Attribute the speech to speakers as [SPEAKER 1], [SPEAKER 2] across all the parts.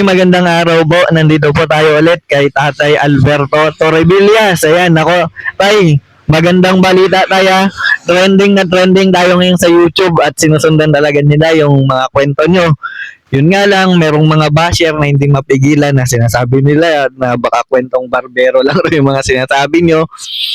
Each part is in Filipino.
[SPEAKER 1] Tay, magandang araw po. Nandito po tayo ulit kay Tatay Alberto Torrevillas. Ayan, ako. Tay, magandang balita tayo. Trending na trending tayo ngayon sa YouTube at sinusundan talaga nila yung mga kwento nyo. Yun nga lang, merong mga basher na hindi mapigilan na sinasabi nila na baka kwentong barbero lang yung mga sinasabi nyo.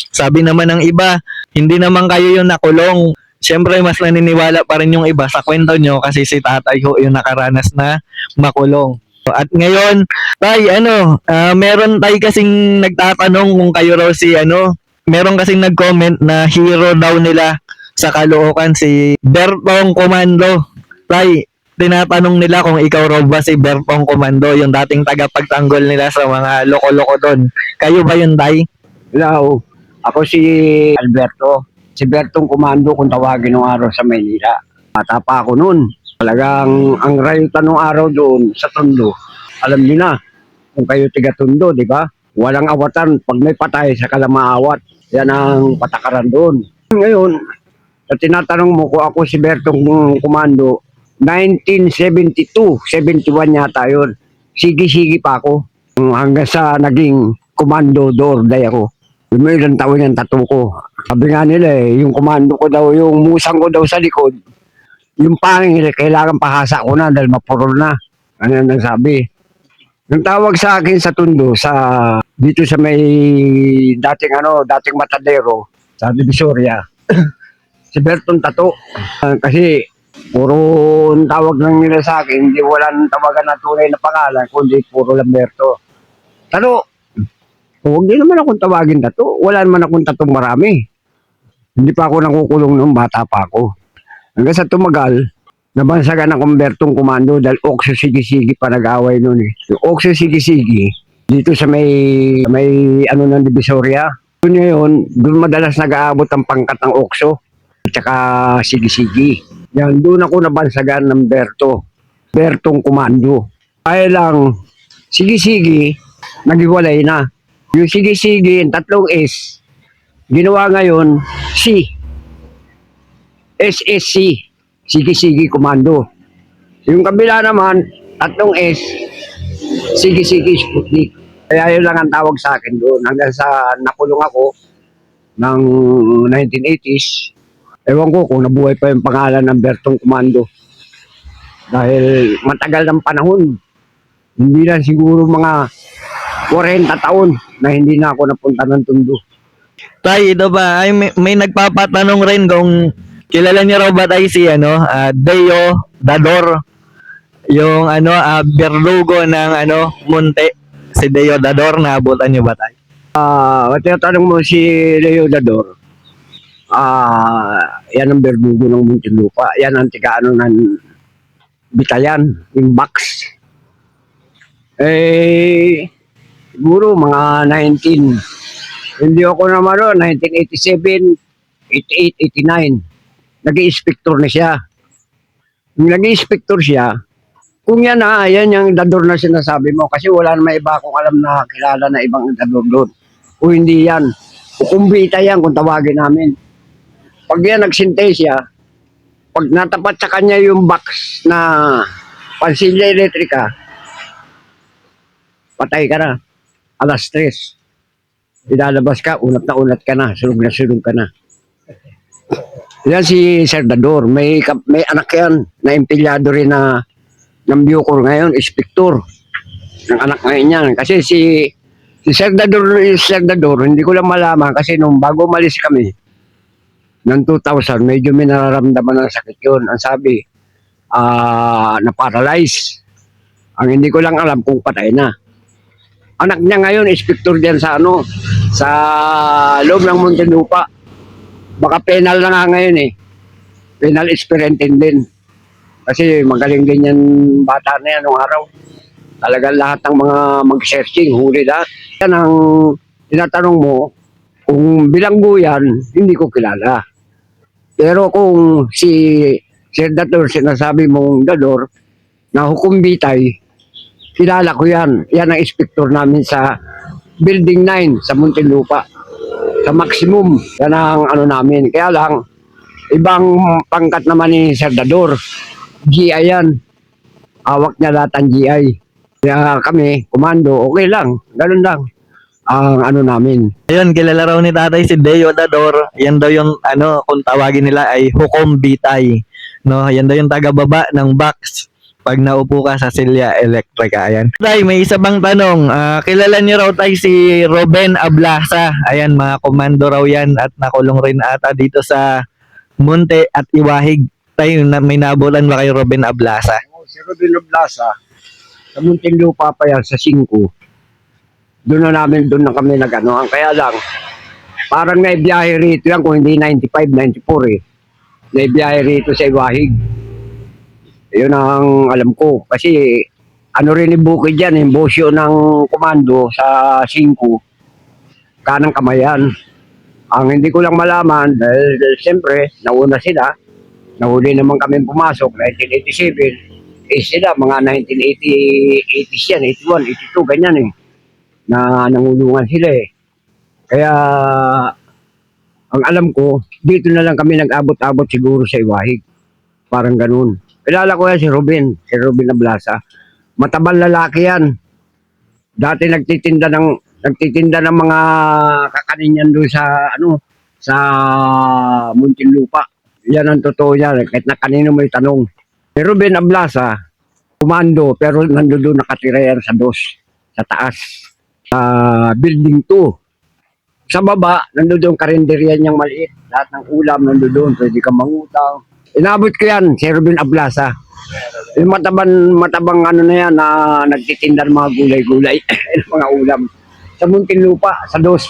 [SPEAKER 1] Sabi naman ng iba, hindi naman kayo yung nakulong. Siyempre, mas naniniwala pa rin yung iba sa kwento nyo kasi si tatay ho yung nakaranas na makulong. At ngayon, tay, ano, ah, meron tay kasing nagtatanong kung kayo raw si, ano, meron kasing nag-comment na hero daw nila sa Caloocan si Bertong Comando. Tay, tinatanong nila kung ikaw raw ba si Bertong Comando, yung dating tagapagtanggol nila sa mga loko-loko doon. Kayo ba yun, tay?
[SPEAKER 2] Hello, ako si Alberto. Si Bertong Komando kung tawagin nung araw sa Maynila. Bata pa ako noon. Talagang ang rayutan nung araw doon sa Tondo. Alam niyo na, kung kayo tiga Tondo, di ba? Walang awatan. Pag may patay, sa kalamaawat. Yan ang patakaran doon. Ngayon, sa tinatanong mo ko ako si Bertong Komando, 1972, 71 yata yun. Sige-sige pa ako. Hanggang sa naging komando doorday ako. Yung ilang taon yung tattoo ko. Sabi nga nila eh, yung komando ko daw, yung musang ko daw sa likod, yung pangil, kailangan pahasa ko na dahil mapurol na. Ano yung nagsabi. Yung tawag sa akin sa tundo, sa dito sa may dating ano, dating matadero, sa Divisoria, si Berton Tato. Ah, kasi puro ang tawag lang nila sa akin, hindi wala nang tawagan na tunay na pangalan, kundi puro Lamberto. Tato, huwag din naman akong tawagin tato. Wala naman akong tatong marami. Hindi pa ako nakukulong noong bata pa ako. Hanggang sa tumagal, nabansagan akong Bertong Komando dahil Okso Sigi-Sigi pa nag-away noon eh. Yung Okso Sigi-Sigi, dito sa may, may ano ng Divisoria, doon ngayon, doon madalas nag-aabot ang pangkat ng Okso at saka Sigi-Sigi. Yan, doon ako nabansagan ng Berto. Bertong Komando. Kaya lang, Sigi-Sigi, naghiwalay na. Yung Sigi-Sigi, tatlong S, ginawa ngayon C. SSC, Sigi-Sigi Komando. Yung kabila naman, tatlong S, Sigi-Sigi Sputnik. Kaya yun lang ang tawag sa akin doon. Hanggang sa nakulong ako ng 1980s, ewan ko kung nabuhay pa yung pangalan ng Bertong Komando. Dahil matagal ng panahon, hindi na siguro mga 40 taon na hindi na ako napunta ng tundo.
[SPEAKER 1] Tay, ito ba? Ay, may, may nagpapatanong rin kung kilala niyo raw ba si ano, ah, Deo Dador. Yung ano, ah, berlugo ng ano, Munte. Si Deo Dador, naabutan niyo ba tayo?
[SPEAKER 2] Ah, uh, tinatanong mo si Leo Dador. Ah, yan ang berdugo ng Muntinlupa. Yan ang tigaano ng Bitayan, yung box. Eh, siguro mga 19. Hindi ako naman no, 1987, 88, 89. Nag-i-inspector na siya. Nung nag-i-inspector siya, kung yan na, yan yung dador na sinasabi mo. Kasi wala na iba akong alam na kilala na ibang dador doon. Kung hindi yan, kukumbita yan kung tawagin namin. Pag yan nagsintay siya, pag natapat sa kanya yung box na pansilya elektrika, patay ka na. Alas tres. Ilalabas ka, unat na unat ka na, sulog na sulog ka na. Yan si Sir Dador. May, may anak yan na empleyado rin na ng Bucor ngayon, inspektor. Ng anak ngayon yan. Kasi si si Sir Dador, Sir Dador, hindi ko lang malaman kasi nung bago malis kami, ng 2000, medyo may nararamdaman ng sakit yun. Ang sabi, ah na-paralyze. Ang hindi ko lang alam kung patay na. Anak niya ngayon, inspector diyan sa ano, sa loob ng Muntinlupa. Baka penal na nga ngayon eh. Penal experientin din. Kasi magaling din yan bata na yan nung araw. Talagang lahat ng mga mag-searching, huli lahat. Yan ang tinatanong mo, kung bilanggo yan, hindi ko kilala. Pero kung si Sir sinasabi mong Dador, na hukom bitay, kilala ko yan. Yan ang inspector namin sa Building 9 sa Muntinlupa. Sa maximum, yan ang ano namin. Kaya lang, ibang pangkat naman ni Sir Dador. GI yan. Awak niya lahat ang GI. Kaya kami, komando, okay lang. Ganun lang. Ang ano namin.
[SPEAKER 1] Ayun, kilala raw ni tatay si Deo Dador. Yan daw yung, ano, kung tawagin nila ay Hukom Bitay. No, yan daw yung taga-baba ng box pag naupo ka sa Silya Electrica. Ayan. Tay, may isa bang tanong. Ah, kilala niyo raw tay si Ruben Ablasa. Ayan, mga komando raw yan at nakulong rin ata dito sa Munte at Iwahig. Tay, na, may nabulan ba kay Ruben Ablasa?
[SPEAKER 2] Si Robin Oblasa, sa Muntinlupa pa yan, sa 5. Doon na namin, doon na kami nag-ano. Ang kaya lang, parang naibiyahe rito yan, kung hindi 95, 94 eh. Naibiyahe rito sa Iwahig. Yun ang alam ko. Kasi, ano rin bukid dyan, yung bosyo ng komando sa 5. Kanang kamayan. Ang hindi ko lang malaman, dahil, dahil siyempre, nauna sila, nahuli naman kami pumasok, 1987, eh sila, mga 1980, 80s yan, 81, 82, ganyan eh, na nangulungan sila eh. Kaya, ang alam ko, dito na lang kami nag-abot-abot siguro sa Iwahig. Parang ganun. Kilala ko yan si Ruben, si Ruben Ablasa. Matabang lalaki yan. Dati nagtitinda ng nagtitinda ng mga kakanin yan doon sa ano sa Muntinlupa. Yan ang totoo yan. Kahit na kanino may tanong. Si Ruben Ablasa, kumando, pero nandoon nakatira yan sa dos, sa taas, sa building 2. Sa baba, nandoon karinderya niyang maliit. Lahat ng ulam nandoon, pwede ka mangutang. Inabot ko yan, si Ruben Ablasa. Yung matabang, matabang ano na yan, na nagtitinda mga gulay-gulay, mga ulam. Sa Muntinlupa, sa dos.